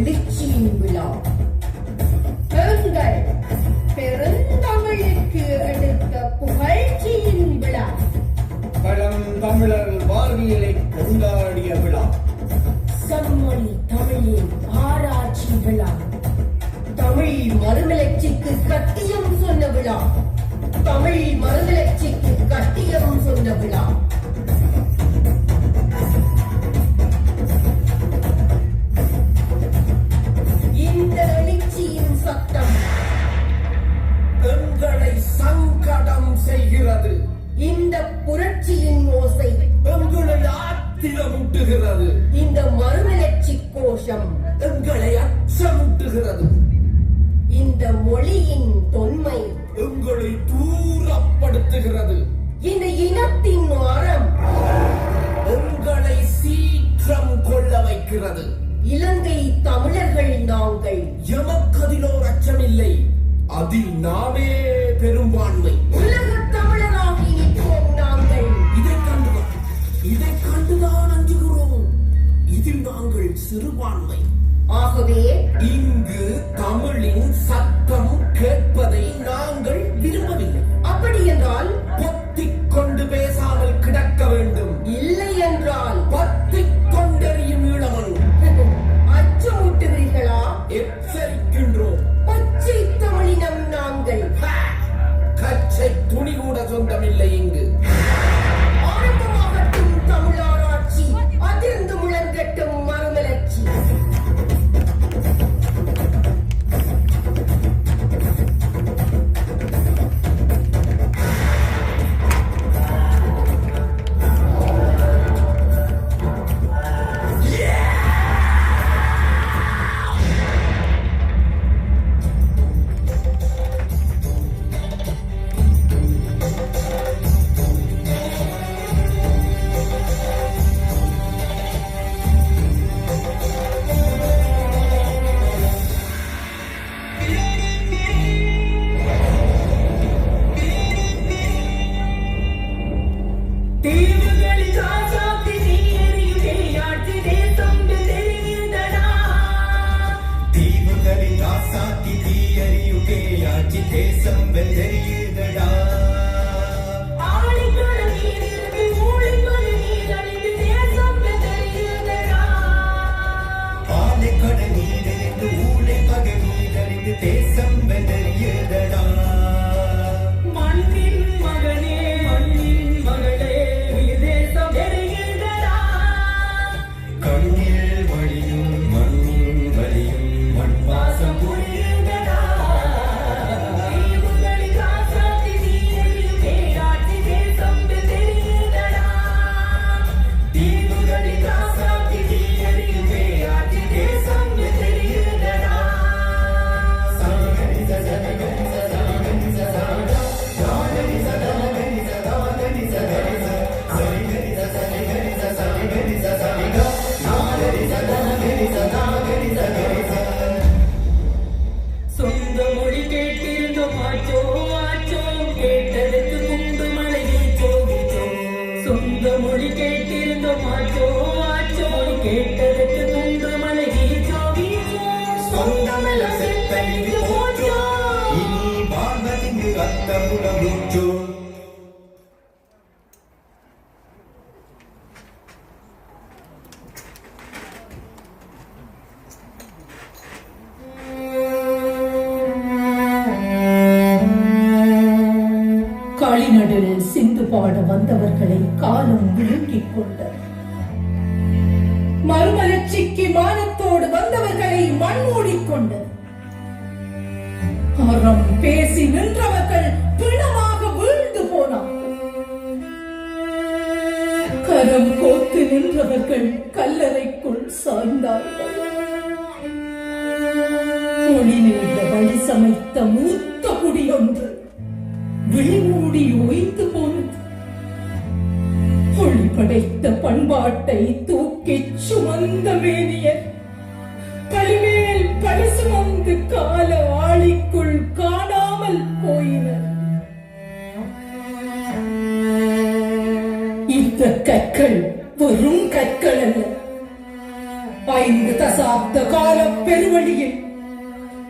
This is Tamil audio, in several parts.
entendiste? வெளிச்சம் எங்களை அச்சமுட்டுகிறது இந்த மொழியின் தொன்மை எங்களை தூரப்படுத்துகிறது. இந்த இனத்தின் மரம் எங்களை சீற்றம் கொள்ள வைக்கிறது. இலங்கை தமிழர்கள் நாங்கள். எமக்கதிலோர் அச்சமில்லை. அதில் நாமே பெரும்பான்மை. உலக தாங்கள் சிறுபான்மை. ஆகவே இங்கு தமிழின் சத்தம் கேட்பதை நாங்கள் வந்தவர்களை காலம் விழுங்கிக் கொண்டது. மறுமலர்ச்சிக்கு மானத்தோடு வந்தவர்களை மண் மூடிக்கொண்டது பேசி நின்றவர்கள் பிணமாக வீழ்ந்து போனார் கரம் கோத்து நின்றவர்கள் கல்லறைக்குள் சாய்ந்தார்கள். ஒளி நின்ற வழி சமைத்த மூத்த பண்பாட்டை தூக்கிச் சுமந்த மேனியர். பழிமேல் பழி சுமந்து கால ஆளிக்குள் காணாமல் போயினர். இந்த கற்கள் வெறும் கற்கள் அல்ல. ஐந்து தசாப்த கால பெருவழியில்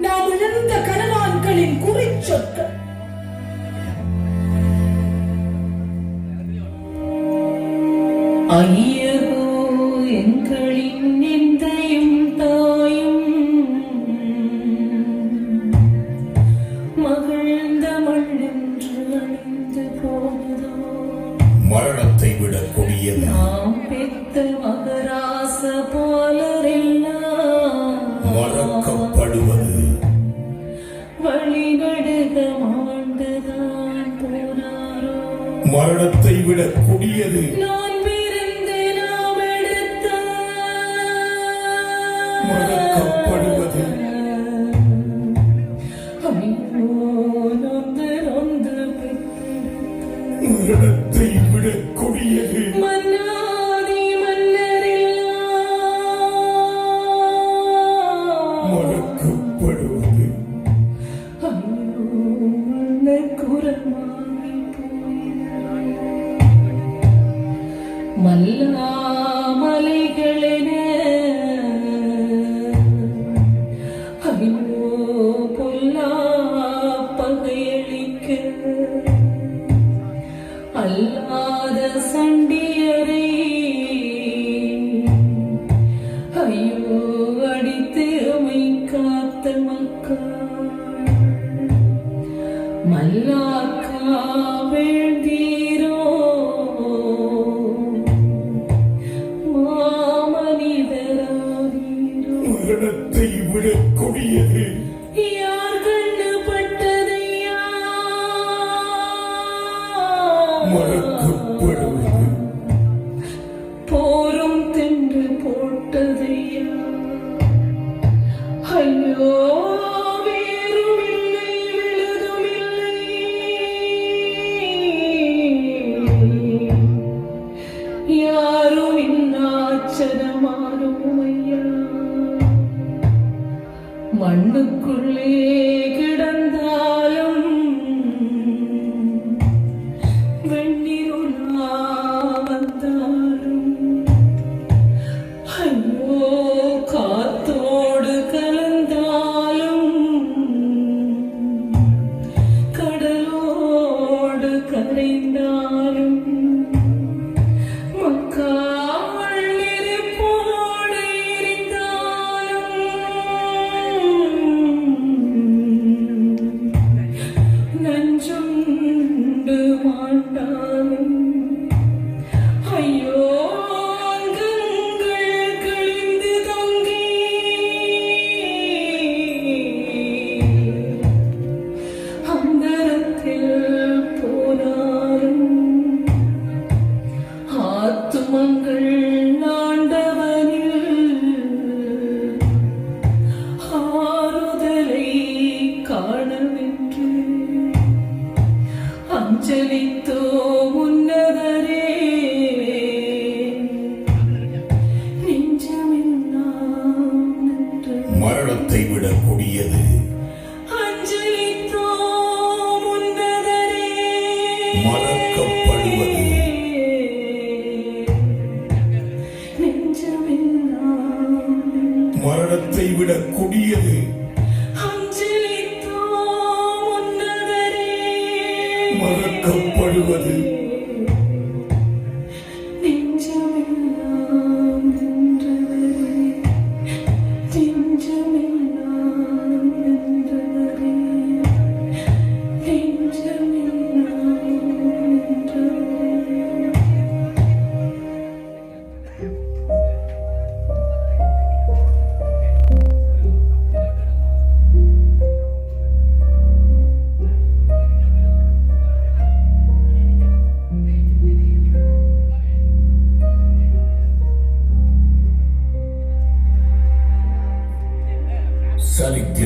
நாம் இழந்த கடலான்களின் குறிச்சொற்கள். ஐயகோ எங்களின் நிந்தையும் தாயும். மகிழ்ந்த மண்ணென்று அழிந்து போனதோ. மரணத்தை விட கொடியது. நாம் பெத்த மகராச போலரெல்லாம். மறக்கப்படுவது. வழிநடுக மாண்டுதான் போனாரோ. மரணத்தை விட கொடியது. நான் poor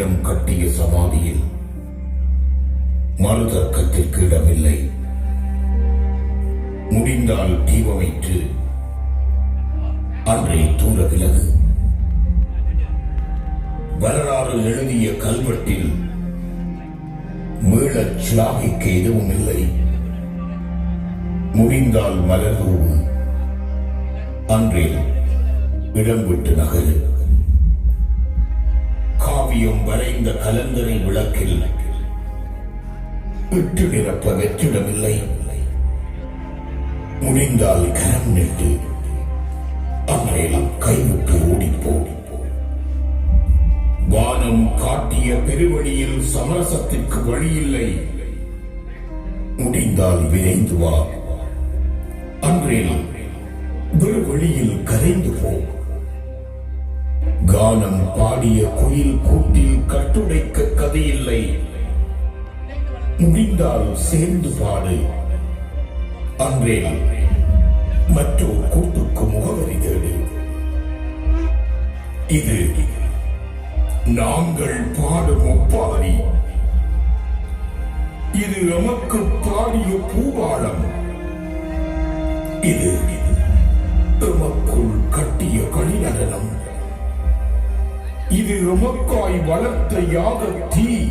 சமுத்திரம் கட்டிய சமாதியில் மறுதர்க்கத்திற்கு இடமில்லை. முடிந்தால் தீபமைத்து அன்றை தூர விலகு வரலாறு எழுதிய கல்வெட்டில் மீளச் சிலாகிக்க எதுவும் இல்லை முடிந்தால் மலர்வு அன்றே இடம் விட்டு நகரு காவியம் வரைந்த கலந்தரை விளக்கில் இட்டு நிரப்ப வெற்றிடமில்லை. முடிந்தால் கரம் நிட்டு அன்றையில் கைவிட்டு ஓடிப்போ வானம் காட்டிய பெருவழியில் சமரசத்திற்கு வழியில்லை. முடிந்தால் விரைந்து வா. அன்றில் வெறுவழியில் கரைந்து போ. கானம் பாடிய குயில் கூட்டில் கட்டுடைக்க கதையில்லை. முடிந்தால் சேர்ந்து பாடு. அன்றே மற்றொரு கூட்டுக்கு முகவரி தேடு. இது நாங்கள் பாடும் ஒப்பாரி. இது நமக்கு பாடிய பூபாலம் இது இது உமக்காய் வளர்த்த யாக தீ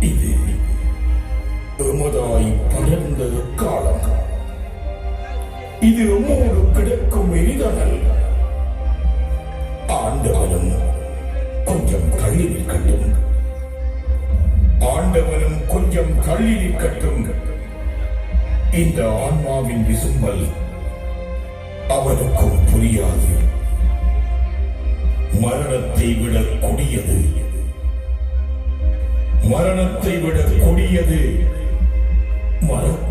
இது எமதாய் படர்ந்த காலம். இது உமோடு கிடக்கும் எரிதனல். ஆண்டவனும் கொஞ்சம் கழிவில் கட்டும். ஆண்டவனும் கொஞ்சம் கழிவில் கட்டும். இந்த ஆன்மாவின் விசும்பல் அவனுக்கும் புரியாது. மரணத்தை விட கொடியது. மரணத்தை விட கொடியது. மரணம்